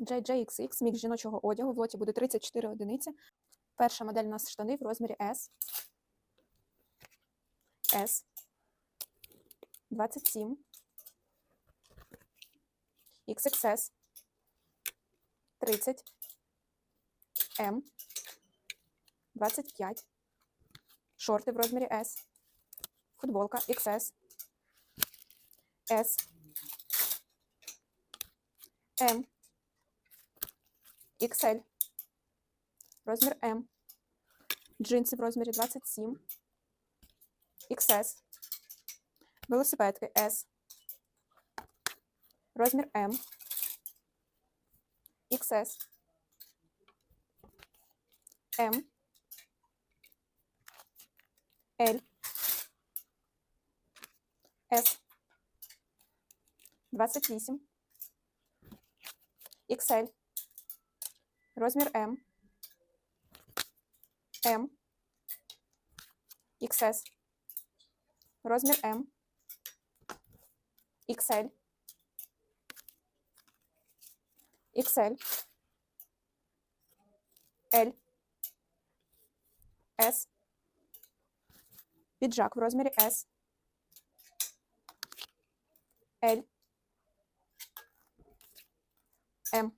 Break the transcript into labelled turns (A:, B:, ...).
A: JJXX, мікс жіночого одягу. В лоті буде 34 одиниці. Перша модель у нас штани в розмірі S. S. 27. XXS. 30. M. 25. Шорти в розмірі S. Футболка XS. S. M. XL. Розмір М. Джинси в розмірі 27. XS. Велосипедки S. Розмір М. XS. М. L. S. 28. XL. Розмір М. М. XS. Розмір М. XL. XL. L. S. Піджак в розмірі S. L. М.